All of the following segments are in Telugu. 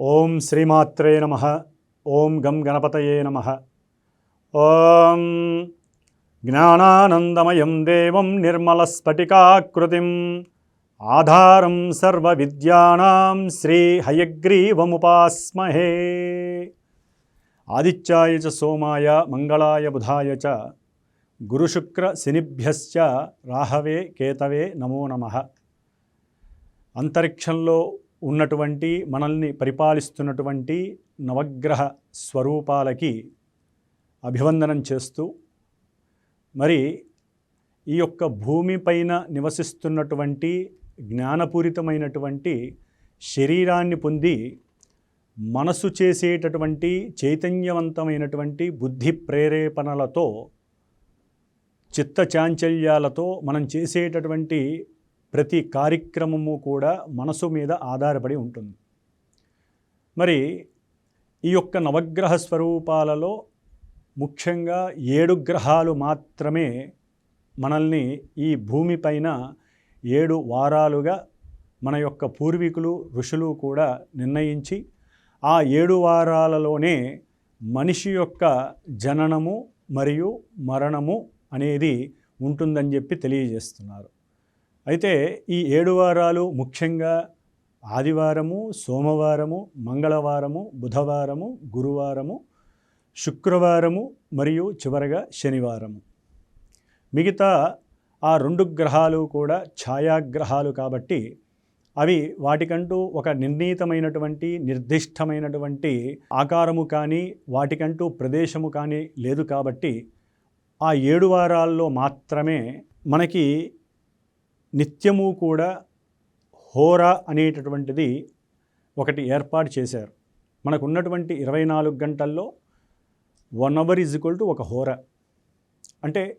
ఓం శ్రీమాత్రే నమ. ఓం గం గణపతయే నమ. ఓం జ్ఞానానందమయం దేవం నిర్మలస్ఫటికాకృతిం ఆధారం సర్వ విద్యానాం శ్రీ హయగ్రీవముపాస్మహే. ఆదిత్యాయ చ సోమాయ మంగళాయ బుధాయ చ. గురుశుక్ర శనిభ్యశ్చ రాహవే కేతవే నమో నమ. అంతరిక్షంలో ఉన్నటువంటి మనల్ని పరిపాలిస్తున్నటువంటి నవగ్రహ స్వరూపాలకి అభివందనం చేస్తూ మరి ఈ యొక్క భూమిపైన నివసిస్తున్నటువంటి జ్ఞానపూరితమైనటువంటి శరీరాన్ని పొంది మనసు చేసేటటువంటి చైతన్యవంతమైనటువంటి బుద్ధి ప్రేరేపణలతో చిత్త చాంచల్యాలతో మనం చేసేటటువంటి ప్రతి కార్యక్రమము కూడా మనసు మీద ఆధారపడి ఉంటుంది. మరి ఈ యొక్క నవగ్రహ స్వరూపాలలో ముఖ్యంగా ఏడు గ్రహాలు మాత్రమే మనల్ని ఈ భూమిపైన ఏడు వారాలుగా మన యొక్క పూర్వీకులు ఋషులు కూడా నిర్ణయించి ఆ ఏడు వారాలలోనే మనిషి యొక్క జననము మరియు మరణము అనేది ఉంటుందని చెప్పి తెలియజేస్తున్నారు. అయితే ఈ ఏడు వారాలు ముఖ్యంగా ఆదివారము సోమవారము మంగళవారము బుధవారము గురువారము శుక్రవారము మరియు చివరగా శనివారము. మిగతా ఆ రెండు గ్రహాలు కూడా ఛాయాగ్రహాలు కాబట్టి అవి వాటికంటూ ఒక నిర్ణీతమైనటువంటి నిర్దిష్టమైనటువంటి ఆకారము కానీ వాటికంటూ ప్రదేశము కానీ లేదు కాబట్టి ఆ ఏడు వారాల్లో మాత్రమే మనకి నిత్యము కూడా హోరా అనేటటువంటిది ఒకటి ఏర్పాటు చేశారు. మనకు ఉన్నటువంటి ఇరవై నాలుగు గంటల్లో one hour is equal to ఒక హోర. అంటే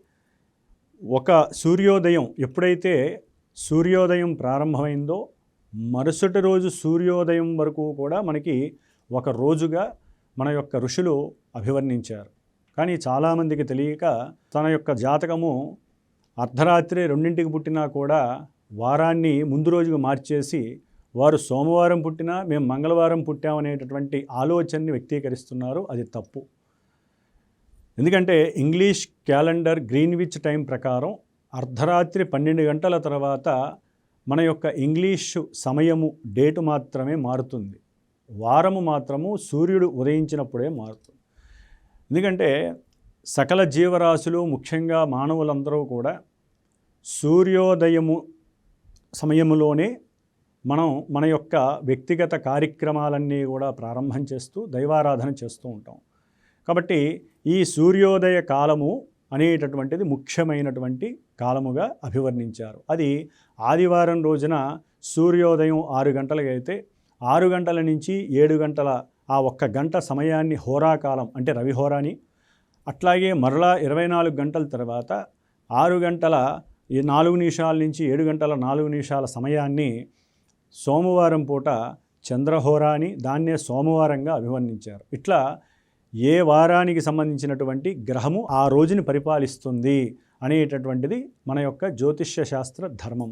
ఒక సూర్యోదయం ఎప్పుడైతే సూర్యోదయం ప్రారంభమైందో మరుసటి రోజు సూర్యోదయం వరకు కూడా మనకి ఒక రోజుగా మన యొక్క ఋషులు అభివర్ణించారు. కానీ చాలామందికి తెలియక తన యొక్క జాతకము అర్ధరాత్రి రెండింటికి పుట్టినా కూడా వారాన్ని ముందు రోజుకు మార్చేసి వారు సోమవారం పుట్టినా మేము మంగళవారం పుట్టామనేటటువంటి ఆలోచనని వ్యక్తీకరిస్తున్నారు. అది తప్పు. ఎందుకంటే ఇంగ్లీష్ క్యాలెండర్ గ్రీన్విచ్ టైం ప్రకారం అర్ధరాత్రి పన్నెండు గంటల తర్వాత మన యొక్క ఇంగ్లీషు సమయము డేటు మాత్రమే మారుతుంది. వారము మాత్రము సూర్యుడు ఉదయించినప్పుడే మారుతుంది. ఎందుకంటే సకల జీవరాశులు ముఖ్యంగా మానవులందరూ కూడా సూర్యోదయము సమయంలోనే మనం మన యొక్క వ్యక్తిగత కార్యక్రమాలన్నీ కూడా ప్రారంభం చేస్తూ దైవారాధన చేస్తూ ఉంటాం. కాబట్టి ఈ సూర్యోదయ కాలము అనేటటువంటిది ముఖ్యమైనటువంటి కాలముగా అభివర్ణించారు. అది ఆదివారం రోజున సూర్యోదయం ఆరు గంటలకైతే ఆరు గంటల నుంచి ఏడు గంటల ఆ ఒక్క గంట సమయాన్ని హోరాకాలం అంటే రవి హోరాని అట్లాగే మరలా ఇరవై నాలుగు గంటల తర్వాత ఆరు గంటల నాలుగు నిమిషాల నుంచి ఏడు గంటల నాలుగు నిమిషాల సమయాన్ని సోమవారం పూట చంద్రహోరా అని దాన్నే సోమవారంగా అభివర్ణించారు. ఇట్లా ఏ వారానికి సంబంధించినటువంటి గ్రహము ఆ రోజుని పరిపాలిస్తుంది అనేటటువంటిది మన యొక్క జ్యోతిష్య శాస్త్ర ధర్మం.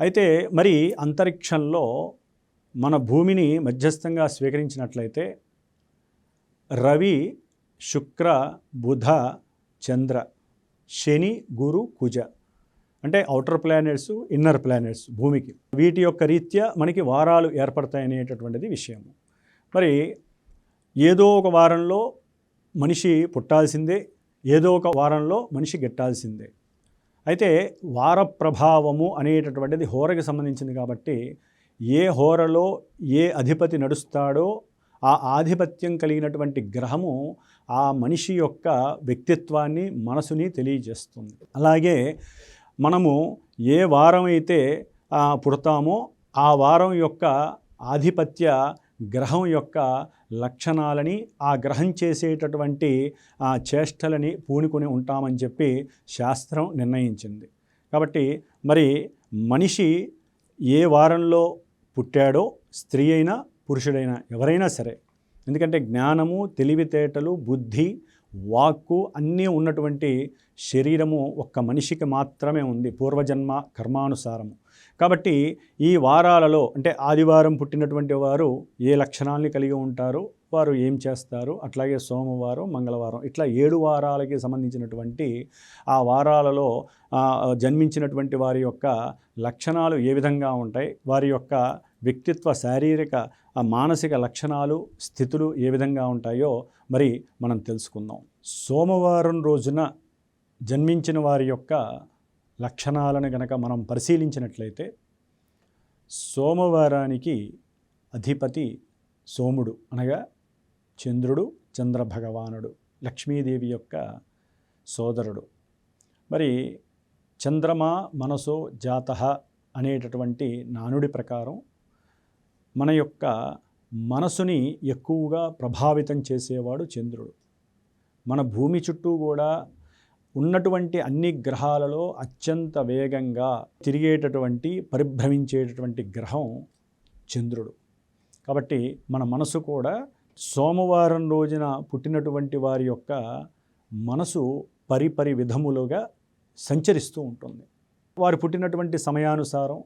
అయితే మరి అంతరిక్షంలో మన భూమిని మధ్యస్థంగా స్వీకరించినట్లయితే రవి శుక్ర బుధ చంద్ర శని గురు కుజ. అంటే అవుటర్ ప్లానెట్స్ ఇన్నర్ ప్లానెట్స్ భూమికి. వీటి యొక్క రీత్యా మనకి వారాలు ఏర్పడతాయి అనేటటువంటిది విషయము. మరి ఏదో ఒక వారంలో మనిషి పుట్టాల్సిందే ఏదో ఒక వారంలో మనిషి గెట్టాల్సిందే. అయితే వార ప్రభావము అనేటటువంటిది హోరకి సంబంధించింది కాబట్టి ఏ హోరలో ఏ అధిపతి నడుస్తాడో ఆ ఆధిపత్యం కలిగినటువంటి గ్రహము ఆ మనిషి యొక్క వ్యక్తిత్వాన్ని మనసుని తెలియజేస్తుంది. అలాగే మనము ఏ వారం అయితే పుడతామో ఆ వారం యొక్క ఆధిపత్య గ్రహం యొక్క లక్షణాలని ఆ గ్రహం చేసేటటువంటి ఆ చేష్టలని పూనుకొని ఉంటామని చెప్పి శాస్త్రం నిర్ణయించింది. కాబట్టి మరి మనిషి ఏ వారంలో పుట్టాడో స్త్రీ అయినా పురుషుడైనా ఎవరైనా సరే ఎందుకంటే జ్ఞానము తెలివితేటలు బుద్ధి వాక్కు అన్నీ ఉన్నటువంటి శరీరము ఒక్క మనిషికి మాత్రమే ఉంది పూర్వజన్మ కర్మానుసారము. కాబట్టి ఈ వారాలలో అంటే ఆదివారం పుట్టినటువంటి వారు ఏ లక్షణాలని కలిగి ఉంటారు వారు ఏం చేస్తారు అట్లాగే సోమవారం మంగళవారం ఇట్లా ఏడు వారాలకి సంబంధించినటువంటి ఆ వారాలలో జన్మించినటువంటి వారి యొక్క లక్షణాలు ఏ విధంగా ఉంటాయి వారి యొక్క వ్యక్తిత్వ శారీరక మానసిక లక్షణాలు స్థితులు ఏ విధంగా ఉంటాయో మరి మనం తెలుసుకుందాం. సోమవారం రోజున జన్మించిన వారి యొక్క లక్షణాలను గనక మనం పరిశీలించినట్లయితే సోమవారానికి అధిపతి సోముడు అనగా చంద్రుడు చంద్రభగవానుడు లక్ష్మీదేవి యొక్క సోదరుడు. మరి చంద్రమా మనసో జాత అనేటటువంటి నానుడి ప్రకారం మన యొక్క మనసుని ఎక్కువగా ప్రభావితం చేసేవాడు చంద్రుడు. మన భూమి చుట్టూ కూడా ఉన్నటువంటి అన్ని గ్రహాలలో అత్యంత వేగంగా తిరిగేటటువంటి పరిభ్రమించేటటువంటి గ్రహం చంద్రుడు. కాబట్టి మన మనసు కూడా సోమవారం రోజున పుట్టినటువంటి వారి యొక్క మనసు పరిపరి విధములుగా సంచరిస్తూ ఉంటుంది. వారు పుట్టినటువంటి సమయానుసారం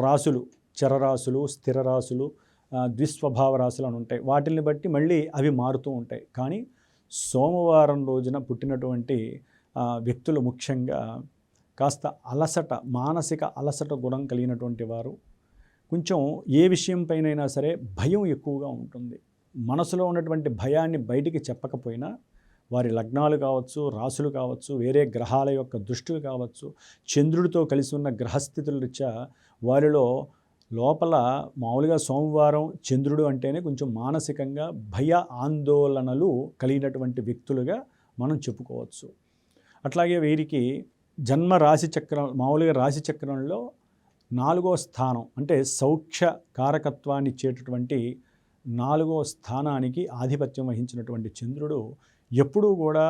రాసులు చరరాశులు స్థిర రాశులు ద్విస్వభావ రాశులు అని ఉంటాయి. వాటిని బట్టి మళ్ళీ అవి మారుతూ ఉంటాయి. కానీ సోమవారం రోజున పుట్టినటువంటి వ్యక్తులు ముఖ్యంగా కాస్త అలసట మానసిక అలసట గుణం కలిగినటువంటి వారు కొంచెం ఏ విషయంపైనైనా సరే భయం ఎక్కువగా ఉంటుంది. మనసులో ఉన్నటువంటి భయాన్ని బయటికి చెప్పకపోయినా వారి లగ్నాలు కావచ్చు రాసులు కావచ్చు వేరే గ్రహాల యొక్క దృష్టిలు కావచ్చు చంద్రుడితో కలిసి ఉన్న గ్రహస్థితుల రీత్యా వారిలో లోపల మామూలుగా సోమవారం చంద్రుడు అంటేనే కొంచెం మానసికంగా భయ ఆందోళనలు కలిగినటువంటి వ్యక్తులుగా మనం చెప్పుకోవచ్చు. అట్లాగే వీరికి జన్మ రాశి చక్రం మామూలుగా రాశి చక్రంలో నాలుగో స్థానం అంటే సౌఖ్య కారకత్వాన్ని ఇచ్చేటటువంటి నాలుగో స్థానానికి ఆధిపత్యం వహించినటువంటి చంద్రుడు ఎప్పుడూ కూడా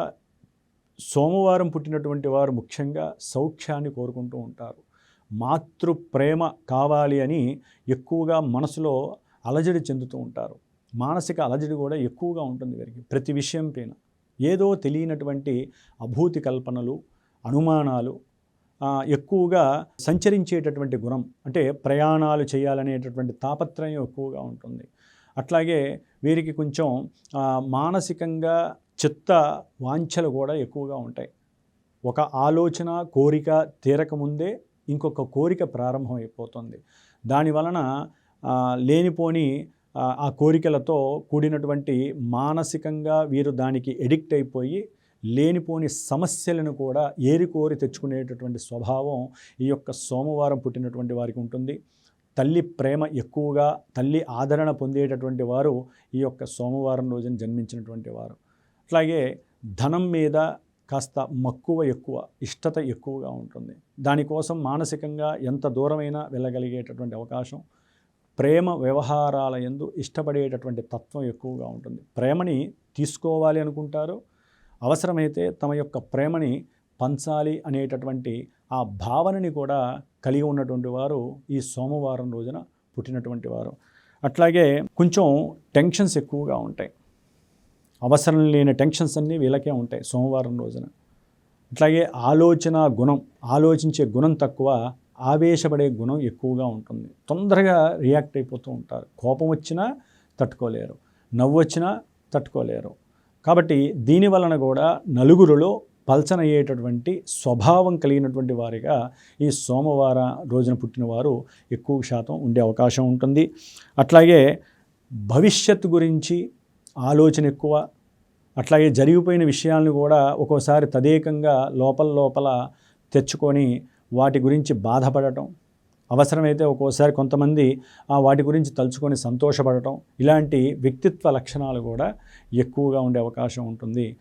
సోమవారం పుట్టినటువంటి వారు ముఖ్యంగా సౌఖ్యాన్ని కోరుకుంటూ ఉంటారు. మాతృ ప్రేమ కావాలి అని ఎక్కువగా మనసులో అలజడి చెందుతూ ఉంటారు. మానసిక అలజడి కూడా ఎక్కువగా ఉంటుంది వీరికి ప్రతి విషయం పైన. ఏదో తెలియనటువంటి అభూతి కల్పనలు అనుమానాలు ఎక్కువగా సంచరించేటటువంటి గుణం అంటే ప్రయాణాలు చేయాలనేటటువంటి తాపత్రయం ఎక్కువగా ఉంటుంది. అట్లాగే వీరికి కొంచెం మానసికంగా చిత్త వాంఛలు కూడా ఎక్కువగా ఉంటాయి. ఒక ఆలోచన కోరిక తీరకముందే ఇంకొక కోరిక ప్రారంభమైపోతుంది. దాని వలన లేనిపోని ఆ కోరికలతో కూడినటువంటి మానసికంగా వీరు దానికి ఎడిక్ట్ అయిపోయి లేనిపోని సమస్యలను కూడా ఏరికోరి తెచ్చుకునేటటువంటి స్వభావం ఈ యొక్క సోమవారం పుట్టినటువంటి వారికి ఉంటుంది. తల్లి ప్రేమ ఎక్కువగా తల్లి ఆదరణ పొందేటటువంటి వారు ఈ యొక్క సోమవారం రోజున జన్మించినటువంటి వారు. అట్లాగే ధనం మీద కాస్త మక్కువ ఎక్కువ ఇష్టత ఎక్కువగా ఉంటుంది. దానికోసం మానసికంగా ఎంత దూరమైనా వెళ్ళగలిగేటటువంటి అవకాశం ప్రేమ వ్యవహారాల ఎందు ఇష్టపడేటటువంటి తత్వం ఎక్కువగా ఉంటుంది. ప్రేమని తీసుకోవాలి అనుకుంటారు. అవసరమైతే తమ యొక్క ప్రేమని పంచాలి అనేటటువంటి ఆ భావనని కూడా కలిగి ఉన్నటువంటి వారు ఈ సోమవారం రోజున పుట్టినటువంటి వారు. అట్లాగే కొంచెం టెన్షన్స్ ఎక్కువగా ఉంటాయి. అవసరం లేని టెన్షన్స్ అన్నీ వీళ్ళకే ఉంటాయి సోమవారం రోజున. అట్లాగే ఆలోచన గుణం ఆలోచించే గుణం తక్కువ ఆవేశపడే గుణం ఎక్కువగా ఉంటుంది. తొందరగా రియాక్ట్ అయిపోతూ ఉంటారు. కోపం వచ్చినా తట్టుకోలేరు. నవ్వు వచ్చినా తట్టుకోలేరు. కాబట్టి దీని వలన కూడా నలుగురిలో పల్చన అయ్యేటటువంటి స్వభావం కలిగినటువంటి వారిగా ఈ సోమవారం రోజున పుట్టినవారు ఎక్కువ శాతం ఉండే అవకాశం ఉంటుంది. అట్లాగే భవిష్యత్తు గురించి ఆలోచన ఎక్కువ అట్లాగే జరిగిపోయిన విషయాలను కూడా ఒక్కోసారి తదేకంగా లోపల లోపల తెచ్చుకొని వాటి గురించి బాధపడటం. అవసరమైతే ఒక్కోసారి కొంతమంది వాటి గురించి తలుచుకొని సంతోషపడటం. ఇలాంటి వ్యక్తిత్వ లక్షణాలు కూడా ఎక్కువగా ఉండే అవకాశం ఉంటుంది.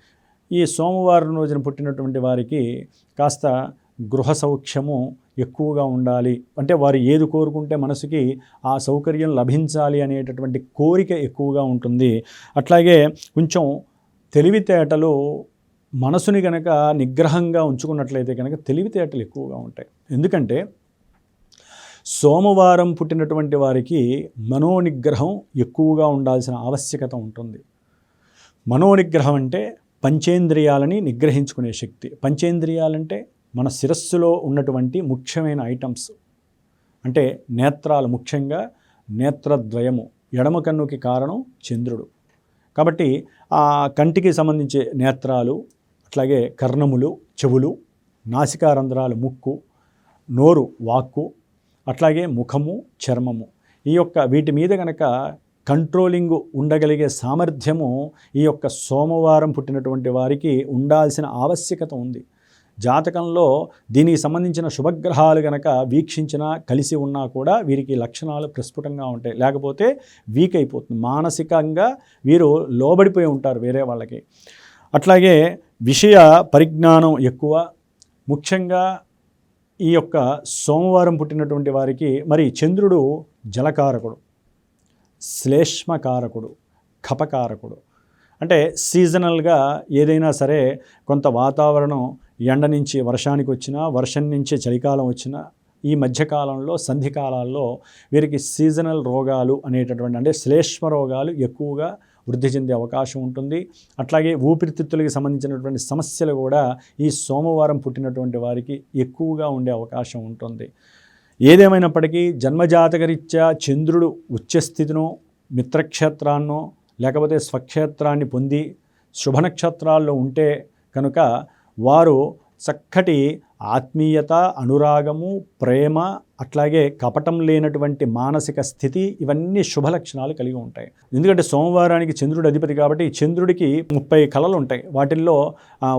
ఈ సోమవారం రోజున పుట్టినటువంటి వారికి కాస్త గృహ సౌఖ్యము ఎక్కువగా ఉండాలి. అంటే వారు ఏది కోరుకుంటే మనసుకి ఆ సౌకర్యం లభించాలి అనేటటువంటి కోరిక ఎక్కువగా ఉంటుంది. అట్లాగే కొంచెం తెలివితేటలు మనసుని కనుక నిగ్రహంగా ఉంచుకున్నట్లయితే కనుక తెలివితేటలు ఎక్కువగా ఉంటాయి. ఎందుకంటే సోమవారం పుట్టినటువంటి వారికి మనోనిగ్రహం ఎక్కువగా ఉండాల్సిన ఆవశ్యకత ఉంటుంది. మనోనిగ్రహం అంటే పంచేంద్రియాలని నిగ్రహించుకునే శక్తి. పంచేంద్రియాలంటే మన శిరస్సులో ఉన్నటువంటి ముఖ్యమైన ఐటమ్స్. అంటే నేత్రాలు ముఖ్యంగా నేత్రద్వయము ఎడమ కన్నుకి కారణం చంద్రుడు. కాబట్టి ఆ కంటికి సంబంధించే నేత్రాలు అట్లాగే కర్ణములు చెవులు నాసికారంధ్రాలు ముక్కు నోరు వాక్కు అట్లాగే ముఖము చర్మము ఈ యొక్క వీటి మీద కనుక కంట్రోలింగ్ ఉండగలిగే సామర్థ్యము ఈ యొక్క సోమవారం పుట్టినటువంటి వారికి ఉండాల్సిన ఆవశ్యకత ఉంది. జాతకంలో దీనికి సంబంధించిన శుభగ్రహాలు గనక వీక్షించినా కలిసి ఉన్నా కూడా వీరికి లక్షణాలు ప్రస్ఫుటంగా ఉంటాయి. లేకపోతే వీక్ అయిపోతుంది. మానసికంగా వీరు లోబడిపోయి ఉంటారు వేరే వాళ్ళకి. అట్లాగే విషయ పరిజ్ఞానం ఎక్కువ. ముఖ్యంగా ఈ యొక్క సోమవారం పుట్టినటువంటి వారికి మరి చంద్రుడు జలకారకుడు శ్లేష్మకారకుడు కపకారకుడు అంటే సీజనల్గా ఏదైనా సరే కొంత వాతావరణం ఎండ నుంచి వర్షానికి వచ్చినా వర్షం నుంచి చలికాలం వచ్చినా ఈ మధ్యకాలంలో సంధికాలాల్లో వీరికి సీజనల్ రోగాలు అనేటటువంటి అంటే శ్లేష్మ రోగాలు ఎక్కువగా వృద్ధి చెందే అవకాశం ఉంటుంది. అట్లాగే ఊపిరితిత్తులకి సంబంధించినటువంటి సమస్యలు కూడా ఈ సోమవారం పుట్టినటువంటి వారికి ఎక్కువగా ఉండే అవకాశం ఉంటుంది. ఏదేమైనప్పటికీ జన్మజాతకరీత్యా చంద్రుడు ఉచ్చస్థితినో మిత్రక్షేత్రాన్నో లేకపోతే స్వక్షేత్రాన్ని పొంది శుభనక్షత్రాల్లో ఉంటే కనుక వారు చక్కటి ఆత్మీయత అనురాగము ప్రేమ అట్లాగే కపటం లేనటువంటి మానసిక స్థితి ఇవన్నీ శుభ లక్షణాలు కలిగి ఉంటాయి. ఎందుకంటే సోమవారానికి చంద్రుడు అధిపతి కాబట్టి చంద్రుడికి ముప్పై కళలు ఉంటాయి. వాటిల్లో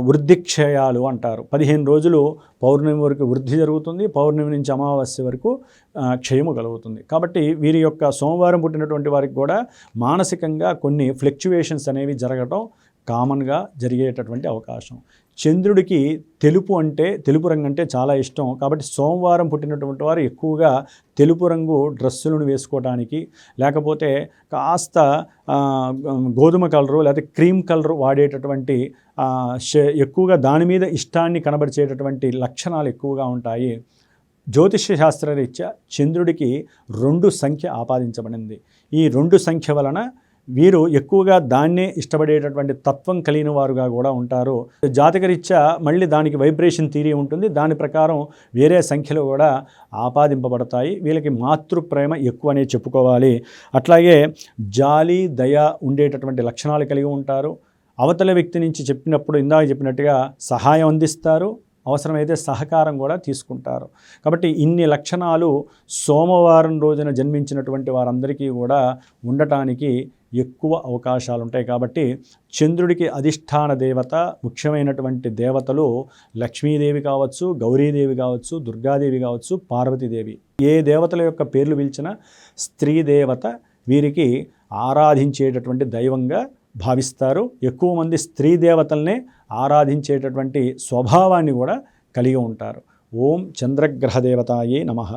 వృద్ధిక్షయాలు అంటారు. పదిహేను రోజులు పౌర్ణమి వరకు వృద్ధి జరుగుతుంది. పౌర్ణమి నుంచి అమావాస్య వరకు క్షయము కలుగుతుంది. కాబట్టి వీరి యొక్క సోమవారం పుట్టినటువంటి వారికి కూడా మానసికంగా కొన్ని ఫ్లెక్చువేషన్స్ అనేవి జరగటం కామన్గా జరిగేటటువంటి అవకాశం. చంద్రుడికి తెలుపు అంటే తెలుపు రంగు అంటే చాలా ఇష్టం. కాబట్టి సోమవారం పుట్టినటువంటి వారు ఎక్కువగా తెలుపు రంగు డ్రెస్సులను వేసుకోవడానికి లేకపోతే కాస్త గోధుమ కలరు లేకపోతే క్రీమ్ కలర్ వాడేటటువంటి ఎక్కువగా దాని మీద ఇష్టాన్ని కనబరిచేటటువంటి లక్షణాలు ఎక్కువగా ఉంటాయి. జ్యోతిష్య శాస్త్రరీత్యా చంద్రుడికి రెండు సంఖ్య ఆపాదించబడింది. ఈ రెండు సంఖ్య వలన వీరు ఎక్కువగా దాన్నే ఇష్టపడేటటువంటి తత్వం కలిగిన వారుగా కూడా ఉంటారు. జాతకరీత్యా మళ్ళీ దానికి వైబ్రేషన్ తీరి ఉంటుంది. దాని ప్రకారం వేరే సంఖ్యలు కూడా ఆపాదింపబడతాయి. వీళ్ళకి మాతృప్రేమ ఎక్కువనే చెప్పుకోవాలి. అట్లాగే జాలి దయ ఉండేటటువంటి లక్షణాలు కలిగి ఉంటారు. అవతల వ్యక్తి నుంచి చెప్పినప్పుడు ఇందాక చెప్పినట్టుగా సహాయం అందిస్తారు. అవసరమైతే సహకారం కూడా తీసుకుంటారు. కాబట్టి ఇన్ని లక్షణాలు సోమవారం రోజున జన్మించినటువంటి వారందరికీ కూడా ఉండటానికి ఎక్కువ అవకాశాలు ఉంటాయి కాబట్టి చంద్రుడికి అధిష్టాన దేవత ముఖ్యమైనటువంటి దేవతలు లక్ష్మీదేవి కావచ్చు గౌరీదేవి కావచ్చు దుర్గాదేవి కావచ్చు పార్వతీదేవి. ఏ దేవతల యొక్క పేర్లు పిలిచినా స్త్రీ దేవత వీరికి ఆరాధించేటటువంటి దైవంగా భావిస్తారు. ఎక్కువ మంది స్త్రీ దేవతల్నే ఆరాధించేటటువంటి స్వభావాన్ని కూడా కలిగి ఉంటారు. ఓం చంద్రగ్రహ దేవతాయే నమ.